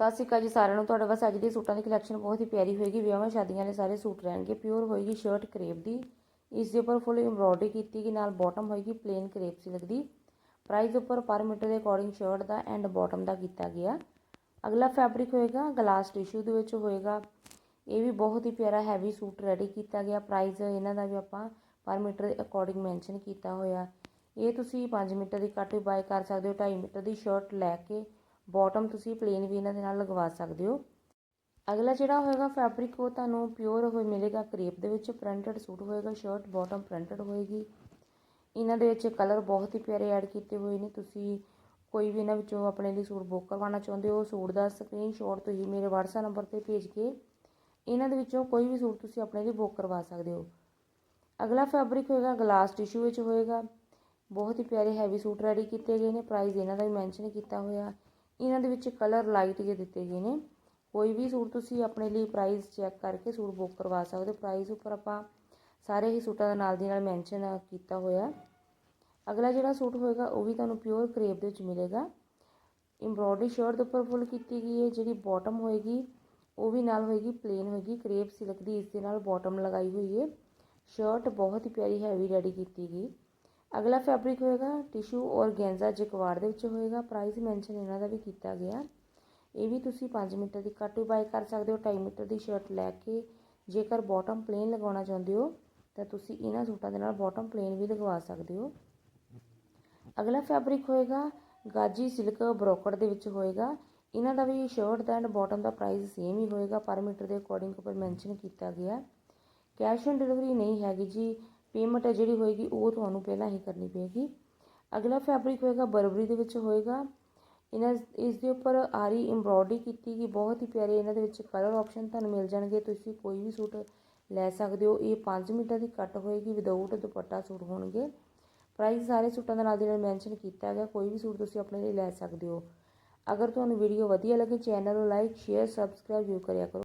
ਸਤਿ ਸ਼੍ਰੀ ਅਕਾਲ ਜੀ ਸਾਰਿਆਂ ਨੂੰ। ਤੁਹਾਡੇ ਬਸ ਅੱਜ ਦੀ ਸੂਟਾਂ ਦੀ ਕਲੈਕਸ਼ਨ ਬਹੁਤ ਹੀ ਪਿਆਰੀ ਹੋਏਗੀ। ਵਿਆਹਾਂ ਸ਼ਾਦੀਆਂ ਵਾਲੇ ਸਾਰੇ ਸੂਟ ਰਹਿਣਗੇ। ਪਿਓਰ ਹੋਏਗੀ ਸ਼ਰਟ ਕਰੇਪ ਦੀ। ਇਸ ਦੇ ਉੱਪਰ ਫੁੱਲ ਐਮਬ੍ਰੋਇਡਰੀ ਕੀਤੀ ਗਈ। ਨਾਲ ਬਾਟਮ ਹੋਏਗੀ ਪਲੇਨ ਕਰੇਪ ਸੀ ਲੱਗਦੀ ਪ੍ਰਾਈਸ ਉੱਪਰ ਪਰ ਮੀਟਰ ਦੇ ਅਕੋਰਡਿੰਗ ਸ਼ਰਟ ਦਾ ਐਂਡ ਬਾਟਮ ਦਾ ਕੀਤਾ ਗਿਆ। ਅਗਲਾ ਫੈਬਰਿਕ ਹੋਏਗਾ ਗਲਾਸ ਟਿਸ਼ੂ ਦੇ ਵਿੱਚ ਹੋਏਗਾ। ਇਹ ਵੀ ਬਹੁਤ ਹੀ ਪਿਆਰਾ ਹੈਵੀ ਸੂਟ ਰੈਡੀ ਕੀਤਾ ਗਿਆ। ਪ੍ਰਾਈਸ ਇਹਨਾਂ ਦਾ ਵੀ ਆਪਾਂ ਪਰ ਮੀਟਰ ਦੇ ਅਕੋਰਡਿੰਗ ਮੈਂਸ਼ਨ ਕੀਤਾ ਹੋਇਆ। ਇਹ ਤੁਸੀਂ 5 ਮੀਟਰ ਦੀ ਕੱਟ ਵੀ ਬਾਏ ਕਰ ਸਕਦੇ ਹੋ। 2.5 ਮੀਟਰ ਦੀ ਸ਼ਰਟ ਲੈ ਕੇ ਬਾਟਮ ਤੁਸੀਂ ਪਲੇਨ ਵੀ ਇਹਨਾਂ ਦੇ ਨਾਲ ਲਗਵਾ ਸਕਦੇ ਹੋ। ਅਗਲਾ ਜਿਹੜਾ ਹੋਏਗਾ ਫੈਬਰਿਕ ਉਹ ਤੁਹਾਨੂੰ ਪਿਓਰ ਹੋਏ ਮਿਲੇਗਾ ਕਰੇਪ ਦੇ ਵਿੱਚ ਪ੍ਰਿੰਟਡ ਸੂਟ ਹੋਏਗਾ ਸ਼ਰਟ ਬਾਟਮ ਪ੍ਰਿੰਟਡ ਹੋਏਗੀ। ਇਹਨਾਂ ਦੇ ਵਿੱਚ ਕਲਰ ਬਹੁਤ ਹੀ ਪਿਆਰੇ ਐਡ ਕੀਤੇ ਹੋਏ ਨੇ। ਤੁਸੀਂ ਕੋਈ ਵੀ ਇਹਨਾਂ ਵਿੱਚੋਂ ਆਪਣੇ ਲਈ ਸੂਟ ਬੁੱਕ ਕਰਵਾਉਣਾ ਚਾਹੁੰਦੇ ਹੋ, ਸੂਟ ਦਾ ਸਕਰੀਨਸ਼ਾਟ ਤੁਸੀਂ ਮੇਰੇ WhatsApp ਨੰਬਰ ਤੇ ਭੇਜ ਕੇ ਇਹਨਾਂ ਦੇ ਵਿੱਚੋਂ ਕੋਈ ਵੀ ਸੂਟ ਤੁਸੀਂ ਆਪਣੇ ਲਈ ਬੁੱਕ ਕਰਵਾ ਸਕਦੇ ਹੋ। ਅਗਲਾ ਫੈਬਰਿਕ ਹੋਏਗਾ ਗਲਾਸ ਟਿਸ਼ੂ ਵਿੱਚ ਹੋਏਗਾ। ਬਹੁਤ ਹੀ ਪਿਆਰੇ ਹੈਵੀ ਸੂਟ ਰੈਡੀ ਕੀਤੇ ਗਏ ਨੇ। ਪ੍ਰਾਈਸ ਇਹਨਾਂ ਦਾ ਵੀ ਮੈਂਸ਼ਨ ਕੀਤਾ ਹੋਇਆ। ਇਹਨਾਂ ਦੇ ਵਿੱਚ ਕਲਰ ਲਾਈਟ ਜਿਹੇ ਦਿੱਤੇ ਗਏ ਨੇ। ਕੋਈ ਵੀ ਸੂਟ ਤੁਸੀਂ ਆਪਣੇ ਲਈ ਪ੍ਰਾਈਸ ਚੈੱਕ ਕਰਕੇ ਸੂਟ ਬੁੱਕ ਕਰਵਾ ਸਕਦੇ ਹੋ। ਪ੍ਰਾਈਸ ਉੱਪਰ ਆਪਾਂ ਸਾਰੇ ਹੀ ਸੂਟਾਂ ਦਾ ਨਾਲ ਦੀ ਨਾਲ ਮੈਂਸ਼ਨ ਕੀਤਾ ਹੋਇਆ ਅਗਲਾ ਜਿਹੜਾ ਸੂਟ ਹੋਏਗਾ, ਉਹ ਵੀ ਤੁਹਾਨੂੰ ਪਿਓਰ ਕਰੇਪ ਦੇ ਵਿੱਚ ਮਿਲੇਗਾ। ਐਮਬ੍ਰੋਇਡਰੀ ਸ਼ਰਟ ਦੇ ਉੱਪਰ ਫੁੱਲ ਕੀਤੀ ਗਈ ਹੈ, ਜਿਹੜੀ ਬਾਟਮ ਹੋਏਗੀ, ਉਹ ਵੀ ਨਾਲ ਹੋਏਗੀ ਪਲੇਨ ਹੋਏਗੀ। ਕਰੇਪ ਸਿਲਕ ਦੀ ਇਸ ਦੇ ਨਾਲ ਬਾਟਮ ਲਗਾਈ ਹੋਈ ਹੈ। ਸ਼ਰਟ ਬਹੁਤ ਹੀ ਪਿਆਰੀ ਹੈਵੀ ਰੈਡੀ ਕੀਤੀ ਗਈ। ਅਗਲਾ ਫੈਬਰਿਕ ਹੋਏਗਾ ਟਿਸ਼ੂ ਔਰ ਗੈਂਜ਼ਾ ਜਕਵਾੜ ਦੇ ਵਿੱਚ ਹੋਏਗਾ। ਪ੍ਰਾਈਸ ਮੈਂਸ਼ਨ ਇਹਨਾਂ ਦਾ ਵੀ ਕੀਤਾ ਗਿਆ। ਇਹ ਵੀ ਤੁਸੀਂ 5 ਮੀਟਰ ਦੀ ਕੱਟ ਵੀ ਬਾਈ ਕਰ ਸਕਦੇ ਹੋ 2.5 ਮੀਟਰ ਦੀ ਸ਼ਰਟ ਲੈ ਕੇ। ਜੇਕਰ ਬਾਟਮ ਪਲੇਨ ਲਗਾਉਣਾ ਚਾਹੁੰਦੇ ਹੋ, ਤਾਂ ਤੁਸੀਂ ਇਹਨਾਂ ਸੂਟਾਂ ਦੇ ਨਾਲ ਬਾਟਮ ਪਲੇਨ ਵੀ ਲਗਵਾ ਸਕਦੇ ਹੋ। ਅਗਲਾ ਫੈਬਰਿਕ ਹੋਏਗਾ ਗਾਜੀ ਸਿਲਕ ਬਰੋਕਟ ਦੇ ਵਿੱਚ ਹੋਏਗਾ। ਇਹਨਾਂ ਦਾ ਵੀ ਸ਼ਰਟ ਦਾ ਐਂਡ ਬਾਟਮ ਦਾ ਪ੍ਰਾਈਸ ਸੇਮ ਹੀ ਹੋਏਗਾ। ਪਰ ਮੀਟਰ ਦੇ ਅਕੋਰਡਿੰਗ ਉੱਪਰ ਮੈਂਸ਼ਨ ਕੀਤਾ ਗਿਆ। ਕੈਸ਼ ਔਨ ਡਿਲੀਵਰੀ ਨਹੀਂ ਹੈਗੀ ਜੀ। ਪੇਮੈਂਟ ਹੈ ਜਿਹੜੀ ਹੋਏਗੀ, ਉਹ ਤੁਹਾਨੂੰ ਪਹਿਲਾਂ ਹੀ ਕਰਨੀ ਪਏਗੀ। ਅਗਲਾ ਫੈਬਰਿਕ ਹੋਏਗਾ ਬਰਬਰੀ ਦੇ ਵਿੱਚ ਹੋਏਗਾ। ਇਹਨਾਂ ਇਸ ਦੇ ਉੱਪਰ ਆਰੀ ਐਮਬ੍ਰੋਇਡਰੀ ਕੀਤੀ ਗਈ। ਬਹੁਤ ਹੀ ਪਿਆਰੇ ਇਹਨਾਂ ਦੇ ਵਿੱਚ ਕਲਰ ਆਪਸ਼ਨ ਤੁਹਾਨੂੰ ਮਿਲ ਜਾਣਗੇ। ਤੁਸੀਂ ਕੋਈ ਵੀ ਸੂਟ ਲੈ ਸਕਦੇ ਹੋ। ਇਹ 5 ਮੀਟਰ ਦੀ ਕੱਟ ਹੋਏਗੀ। ਵਿਦਆਊਟ ਦੁਪੱਟਾ ਸੂਟ ਹੋਣਗੇ। ਪ੍ਰਾਈਸ ਸਾਰੇ ਸੂਟਾਂ ਦਾ ਨਾਲ ਦੀ ਨਾਲ ਮੈਂਸ਼ਨ ਕੀਤਾ ਗਿਆ ਕੋਈ ਵੀ ਸੂਟ ਤੁਸੀਂ ਆਪਣੇ ਲਈ ਲੈ ਸਕਦੇ ਹੋ। ਅਗਰ ਤੁਹਾਨੂੰ ਵੀਡੀਓ ਵਧੀਆ ਲੱਗੇ ਚੈਨਲ ਨੂੰ ਲਾਈਕ ਸ਼ੇਅਰ ਸਬਸਕ੍ਰਾਈਬ ਜ਼ਰੂਰ ਕਰਿਆ ਕਰੋ।